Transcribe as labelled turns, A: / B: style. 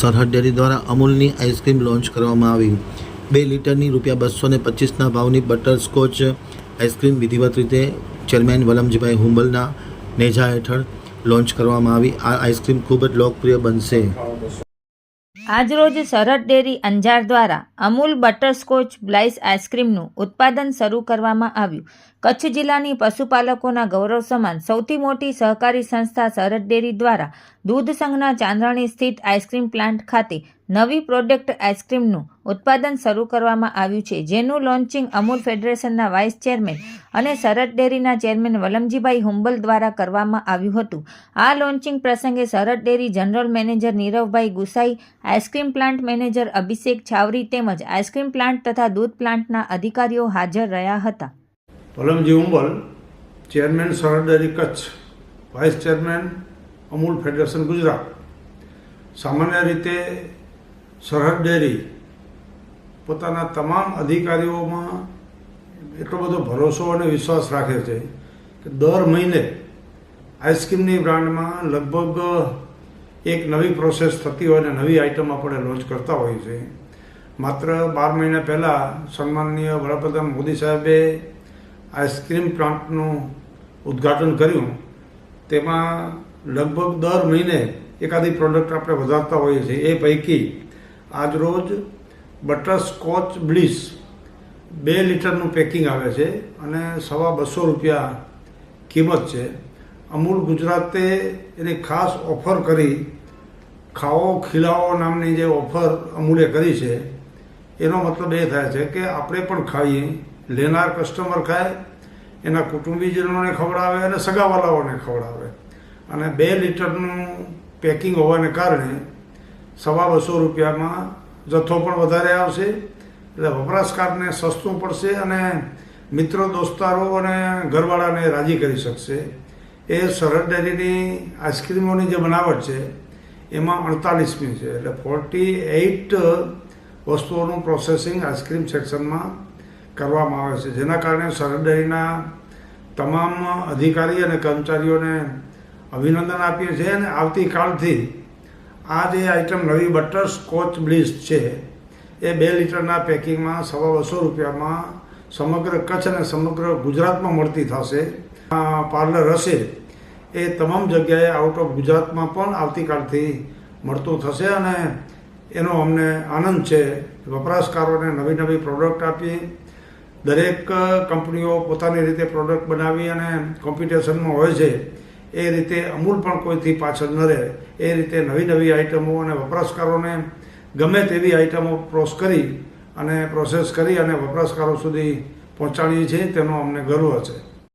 A: સરહદ ડેરી દ્વારા અમૂલની ice cream launch કરવામાં આવી. બે લીટરની રૂપિયા બસો ને પચીસના ભાવની બટરસ્કોચ આઈસ્ક્રીમ વિધિવત રીતે ચેરમેન વલમજીભાઈ હુંબલના નેજા હેઠળ લોન્ચ કરવામાં આવી. આ આઈસ્ક્રીમ ખૂબ જ લોકપ્રિય બનશે.
B: આજરોજ સરહદ ડેરી અંજાર દ્વારા અમૂલ બટરસ્કોચ બ્લાઇસ આઈસ્ક્રીમનું ઉત્પાદન શરૂ કરવામાં આવ્યું. કચ્છ જિલ્લાની પશુપાલકોના ગૌરવ સમાન સૌથી મોટી સહકારી સંસ્થા સરહદ ડેરી દ્વારા દૂધ સંઘના ચાંદરણી સ્થિત આઈસ્ક્રીમ પ્લાન્ટ ખાતે નવી પ્રોડક્ટ આઈસ્ક્રીમનું ઉત્પાદન શરૂ કરવામાં આવ્યું છે, જેનું લોન્ચિંગ અમૂલ ફેડરેશનના વાઇસ ચેરમેન અને સરહદ ડેરીના ચેરમેન વલમજીભાઈ હુંબલ દ્વારા કરવામાં આવ્યું હતું. આ લોન્ચિંગ પ્રસંગે Sarhad dairy general manager Niravbhai Gusai, ice cream plant manager Abhishek Chhawari તેમજ આઈસ્ક્રીમ પ્લાન્ટ તથા દૂધ પ્લાન્ટના અધિકારીઓ હાજર રહ્યા હતા.
C: Valamji Humbal, chairman Sarhad dairy Kutch, vice chairman Amul federation Gujarat. સામાન્ય રીતે સરહદ ડેરી પોતાના તમામ અધિકારીઓમાં એટલો બધો ભરોસો અને વિશ્વાસ રાખે છે કે દર મહિને આઈસ્ક્રીમની બ્રાન્ડમાં લગભગ એક નવી પ્રોસેસ થતી હોય અને નવી આઇટમ આપણે લોન્ચ કરતા હોઈએ છીએ. માત્ર બાર મહિના પહેલાં સન્માનનીય વડાપ્રધાન મોદી સાહેબે આઈસ્ક્રીમ પ્લાન્ટનું ઉદ્ઘાટન કર્યું. તેમાં લગભગ દર મહિને એકાદી પ્રોડક્ટ આપણે વધારતા હોઈએ છીએ. એ પૈકી આજરોજ બટરસ્કોચ બ્લિસ બે લીટરનું પેકિંગ આવે છે અને સવા બસો રૂપિયા કિંમત છે. અમૂલ ગુજરાતે એની ખાસ ઓફર કરી, ખાઓ ખીલાઓ નામની જે ઓફર અમૂલે કરી છે, એનો મતલબ એ થાય છે કે આપણે પણ ખાઈએ, લેનાર કસ્ટમર ખાય, એના કુટુંબીજનોને ખવડાવે અને સગાવાલાઓને ખવડાવે. અને બે લીટરનું પેકિંગ હોવાને કારણે સવા બસો રૂપિયામાં જથ્થો પણ વધારે આવશે, એટલે વપરાશકારને સસ્તું પડશે અને મિત્રો, દોસ્તારો અને ઘરવાળાને રાજી કરી શકશે. એ સરહદ ડેરીની આઈસ્ક્રીમોની જે બનાવટ છે, એમાં અડતાલીસમી છે. એટલે ફોર્ટી એઇટ વસ્તુઓનું પ્રોસેસિંગ આઈસ્ક્રીમ સેક્શનમાં કરવામાં આવે છે. જેના કારણે સરહદ ડેરીના તમામ અધિકારી અને કર્મચારીઓને અભિનંદન આપીએ છીએ અને આવતીકાલથી આ જે આઇટમ નવી બટર સ્કોચ બ્લિસ છે, એ બે લીટરના પેકિંગમાં સવા બસો રૂપિયામાં સમગ્ર કચ્છ અને સમગ્ર ગુજરાતમાં મળતી થશે. પાર્લર હશે, એ તમામ જગ્યાએ આઉટ ઓફ ગુજરાતમાં પણ આવતીકાલથી મળતું થશે અને એનો અમને આનંદ છે. વપરાશકારોને નવી નવી પ્રોડક્ટ આપી, દરેક કંપનીઓ પોતાની રીતે પ્રોડક્ટ બનાવી અને કોમ્પિટિશનમાં હોય છે. એ રીતે અમૂલ પણ કોઈથી પાછળ ન રહે. એ રીતે નવી નવી આઇટમો અને વપરાશકારોને ગમે તેવી આઇટમો પ્રોસ કરી અને પ્રોસેસ કરી અને વપરાશકારો સુધી પહોંચાડીએ છીએ, તેનો અમને ગર્વ છે.